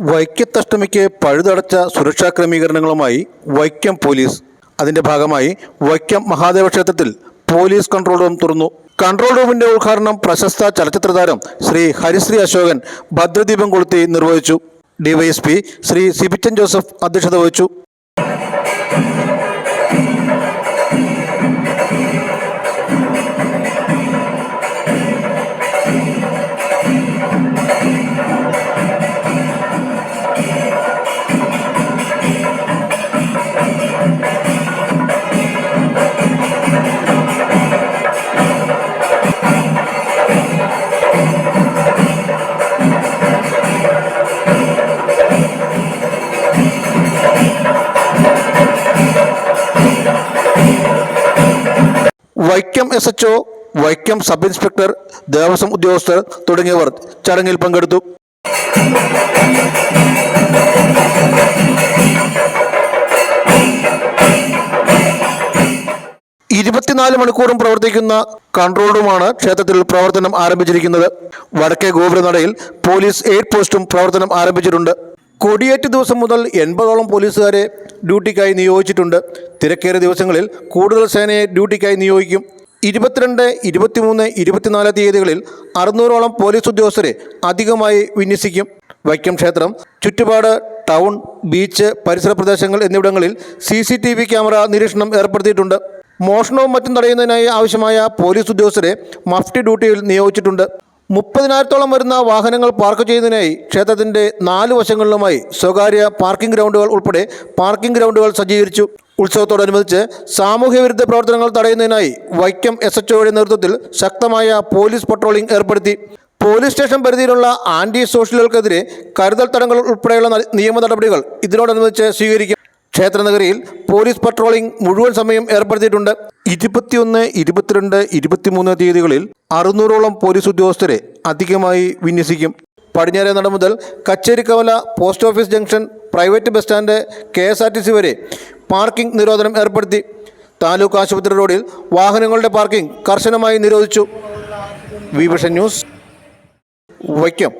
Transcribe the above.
വൈക്കത്തഷ്ടമിക്ക് പഴുതടച്ച സുരക്ഷാ ക്രമീകരണങ്ങളുമായി വൈക്കം പോലീസ്. അതിന്റെ ഭാഗമായി വൈക്കം മഹാദേവ ക്ഷേത്രത്തിൽ പോലീസ് കൺട്രോൾ റൂം തുറന്നു. കൺട്രോൾ റൂമിന്റെ ഉദ്ഘാടനം പ്രശസ്ത ചലച്ചിത്ര താരം ശ്രീ ഹരിശ്രീ അശോകൻ ഭദ്രദീപം കൊളുത്തി നിർവഹിച്ചു. ഡിവൈഎസ്പി ശ്രീ സിബിറ്റൻ ജോസഫ് അധ്യക്ഷത വഹിച്ചു. Vaikom S H Vaikom sub inspector Devaswom ഉദ്യോഗസ്ഥർ തുടങ്ങിയവർ ചടങ്ങിൽ പങ്കെടുത്തു. ഇരുപത്തിനാല് മണിക്കൂറും പ്രവർത്തിക്കുന്ന കൺട്രോൾ റൂമാണ് ക്ഷേത്രത്തിൽ പ്രവർത്തനം ആരംഭിച്ചിരിക്കുന്നത്. വടക്കേ ഗോപുരനടയിൽ പോലീസ് എയ്ഡ് പോസ്റ്റും പ്രവർത്തനം ആരംഭിച്ചിട്ടുണ്ട്. കൊടിയേറ്റ് ദിവസം മുതൽ എൺപതോളം പോലീസുകാരെ ഡ്യൂട്ടിക്കായി നിയോഗിച്ചിട്ടുണ്ട്. തിരക്കേറിയ ദിവസങ്ങളിൽ കൂടുതൽ സേനയെ ഡ്യൂട്ടിക്കായി നിയോഗിക്കും. ഇരുപത്തിരണ്ട് ഇരുപത്തിമൂന്ന് ഇരുപത്തിനാല് തീയതികളിൽ അറുന്നൂറോളം പോലീസ് ഉദ്യോഗസ്ഥരെ അധികമായി വിന്യസിക്കും. വൈക്കം ക്ഷേത്രം ചുറ്റുപാട് ടൗൺ ബീച്ച് പരിസര പ്രദേശങ്ങൾ എന്നിവിടങ്ങളിൽ C C T V camera നിരീക്ഷണം ഏർപ്പെടുത്തിയിട്ടുണ്ട്. മോഷണവും മറ്റും തടയുന്നതിനായി ആവശ്യമായ പോലീസ് ഉദ്യോഗസ്ഥരെ മഫ്റ്റി ഡ്യൂട്ടിയിൽ നിയോഗിച്ചിട്ടുണ്ട്. മുപ്പതിനായിരത്തോളം വരുന്ന വാഹനങ്ങൾ പാർക്ക് ചെയ്യുന്നതിനായി ക്ഷേത്രത്തിന്റെ നാല് വശങ്ങളിലുമായി സ്വകാര്യ പാർക്കിംഗ് ഗ്രൗണ്ടുകൾ ഉൾപ്പെടെ പാർക്കിംഗ് ഗ്രൗണ്ടുകൾ സജ്ജീകരിച്ചു. ഉത്സവത്തോടനുബന്ധിച്ച് സാമൂഹ്യ വിരുദ്ധ പ്രവർത്തനങ്ങൾ തടയുന്നതിനായി വൈക്കം എസ് എച്ച് ഒയുടെ നേതൃത്വത്തിൽ ശക്തമായ പോലീസ് പട്രോളിംഗ് ഏർപ്പെടുത്തി. പോലീസ് സ്റ്റേഷൻ പരിധിയിലുള്ള ആന്റി സോഷ്യലുകൾക്കെതിരെ കരുതൽ തടങ്ങൾ ഉൾപ്പെടെയുള്ള നിയമ നടപടികൾ ഇതിനോടനുബന്ധിച്ച് സ്വീകരിക്കും. ക്ഷേത്രനഗരിയിൽ പോലീസ് പട്രോളിംഗ് മുഴുവൻ സമയം ഏർപ്പെടുത്തിയിട്ടുണ്ട്. ഇരുപത്തിയൊന്ന് ഇരുപത്തിരണ്ട് ഇരുപത്തിമൂന്ന് തീയതികളിൽ അറുന്നൂറോളം പോലീസ് ഉദ്യോഗസ്ഥരെ അധികമായി വിന്യസിക്കും. പടിഞ്ഞാറേ നട മുതൽ Kacherikkavala post office junction private bus stand K S R T C വരെ പാർക്കിംഗ് നിരോധനം ഏർപ്പെടുത്തി. താലൂക്ക് ആശുപത്രി റോഡിൽ വാഹനങ്ങളുടെ പാർക്കിംഗ് കർശനമായി നിരോധിച്ചു. വിഭഷൻ ന്യൂസ് വൈക്കം.